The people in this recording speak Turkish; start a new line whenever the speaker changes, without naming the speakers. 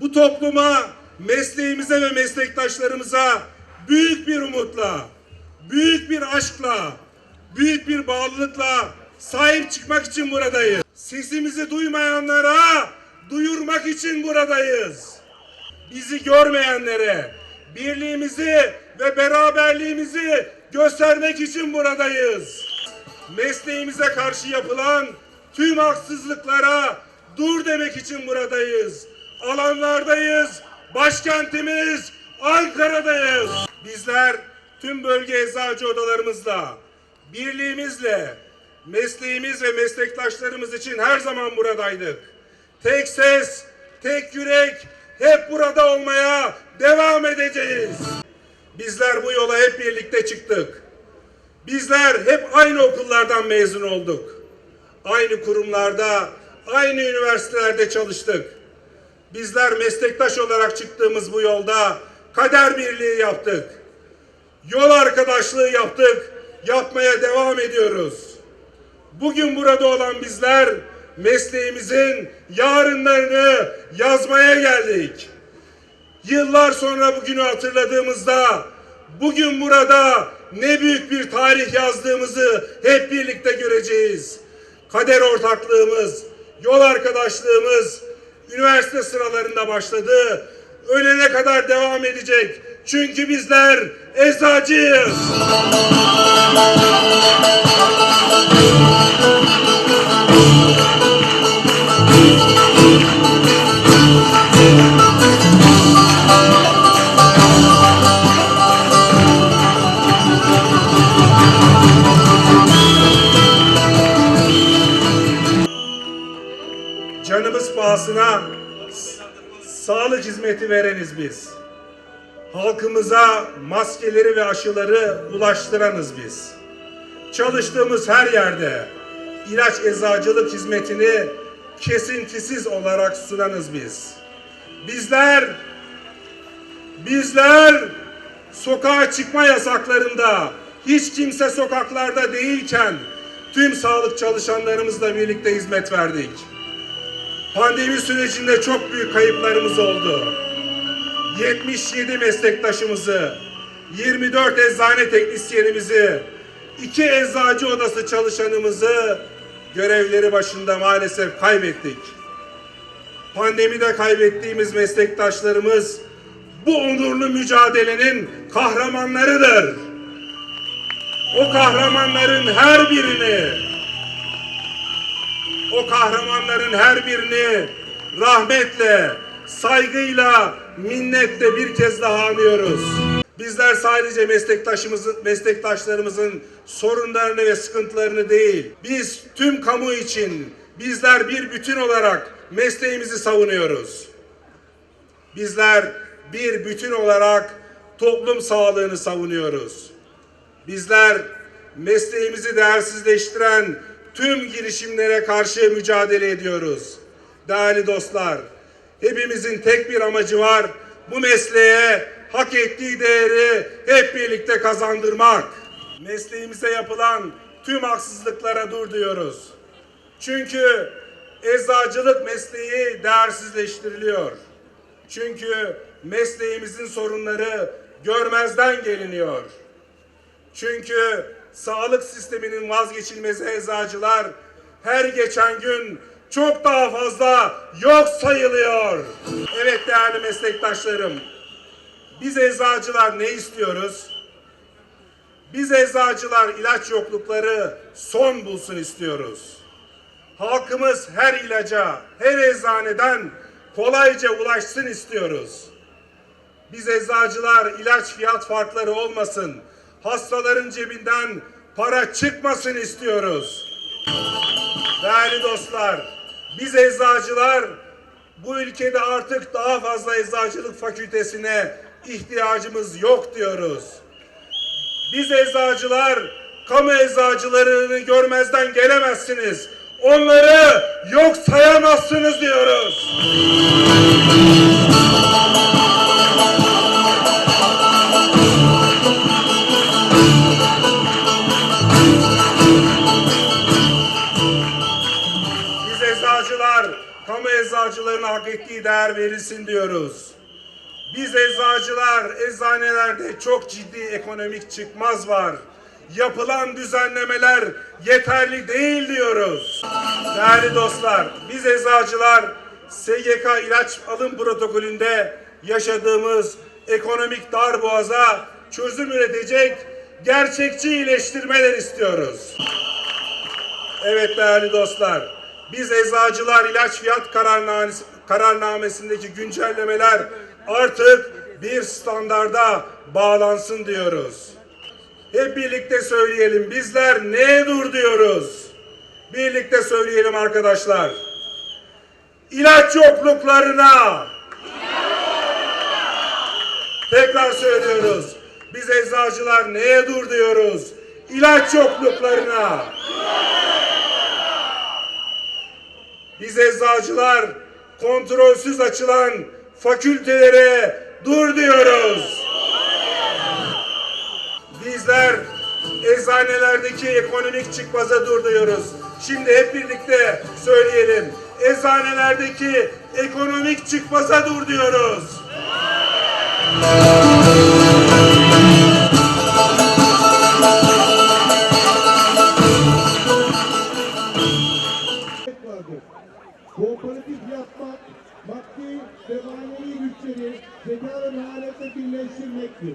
bu topluma, mesleğimize ve meslektaşlarımıza büyük bir umutla, büyük bir aşkla, büyük bir bağlılıkla sahip çıkmak için buradayız. Sesimizi duymayanlara duyurmak için buradayız. Bizi görmeyenlere birliğimizi ve beraberliğimizi göstermek için buradayız. Mesleğimize karşı yapılan tüm haksızlıklara dur demek için buradayız. Alanlardayız. Başkentimiz Ankara'dayız. Bizler tüm bölge eczacı odalarımızla, birliğimizle, mesleğimiz ve meslektaşlarımız için her zaman buradaydık. Tek ses, tek yürek, hep burada olmaya devam edeceğiz. Bizler bu yola hep birlikte çıktık. Bizler hep aynı okullardan mezun olduk. Aynı kurumlarda, aynı üniversitelerde çalıştık. Bizler meslektaş olarak çıktığımız bu yolda kader birliği yaptık. Yol arkadaşlığı yaptık, yapmaya devam ediyoruz. Bugün burada olan bizler mesleğimizin yarınlarını yazmaya geldik. Yıllar sonra bugünü hatırladığımızda bugün burada ne büyük bir tarih yazdığımızı hep birlikte göreceğiz. Kader ortaklığımız, yol arkadaşlığımız üniversite sıralarında başladı. Ölene kadar devam edecek. Çünkü bizler eczacıyız. Pahasına sağlık hizmeti vereniz biz. Halkımıza maskeleri ve aşıları ulaştıranız biz. Çalıştığımız her yerde ilaç eczacılık hizmetini kesintisiz olarak sunanız biz. Bizler bizler sokağa çıkma yasaklarında hiç kimse sokaklarda değilken tüm sağlık çalışanlarımızla birlikte hizmet verdik. Pandemi sürecinde çok büyük kayıplarımız oldu. 77 meslektaşımızı, 24 eczane teknisyenimizi, 2 eczacı odası çalışanımızı görevleri başında maalesef kaybettik. Pandemide kaybettiğimiz meslektaşlarımız bu onurlu mücadelenin kahramanlarıdır. O kahramanların her birini o kahramanların her birini rahmetle, saygıyla, minnetle bir kez daha anıyoruz. Bizler sadece meslektaşımızın, meslektaşlarımızın sorunlarını ve sıkıntılarını değil, biz tüm kamu için bizler bir bütün olarak mesleğimizi savunuyoruz. Bizler bir bütün olarak toplum sağlığını savunuyoruz. Bizler mesleğimizi değersizleştiren tüm girişimlere karşı mücadele ediyoruz. Değerli dostlar, hepimizin tek bir amacı var. Bu mesleğe hak ettiği değeri hep birlikte kazandırmak. Mesleğimize yapılan tüm haksızlıklara dur diyoruz. Çünkü eczacılık mesleği değersizleştiriliyor. Çünkü mesleğimizin sorunları görmezden geliniyor. Çünkü sağlık sisteminin vazgeçilmezi eczacılar her geçen gün çok daha fazla yok sayılıyor. Evet değerli meslektaşlarım, biz eczacılar ne istiyoruz? Biz eczacılar ilaç yoklukları son bulsun istiyoruz. Halkımız her ilaca, her eczaneden kolayca ulaşsın istiyoruz. Biz eczacılar ilaç fiyat farkları olmasın, hastaların cebinden para çıkmasın istiyoruz. Değerli dostlar, biz eczacılar bu ülkede artık daha fazla eczacılık fakültesine ihtiyacımız yok diyoruz. Biz eczacılar kamu eczacılarını görmezden gelemezsiniz. Onları yok sayamazsınız diyoruz. Biz eczacılar kamu eczacılarına hak ettiği değer verilsin diyoruz. Biz eczacılar, eczanelerde çok ciddi ekonomik çıkmaz var. Yapılan düzenlemeler yeterli değil diyoruz. Değerli dostlar, biz eczacılar SGK ilaç alım protokolünde yaşadığımız ekonomik darboğaza çözüm üretecek gerçekçi iyileştirmeler istiyoruz. Evet değerli dostlar, biz eczacılar ilaç fiyat kararnamesi, kararnamesindeki güncellemeler artık bir standarda bağlansın diyoruz. Hep birlikte söyleyelim. Bizler neye dur diyoruz? Birlikte söyleyelim arkadaşlar. İlaç yokluklarına. Tekrar söylüyoruz. Biz eczacılar neye dur diyoruz? İlaç yokluklarına. Biz eczacılar kontrolsüz açılan fakültelere dur diyoruz. Bizler eczanelerdeki ekonomik çıkmaza dur diyoruz. Şimdi hep birlikte söyleyelim. Eczanelerdeki ekonomik çıkmaza dur diyoruz.
Kooperatif yapmak, maddi ve manevi güçleri zeka ve maharetle birleştirmektir.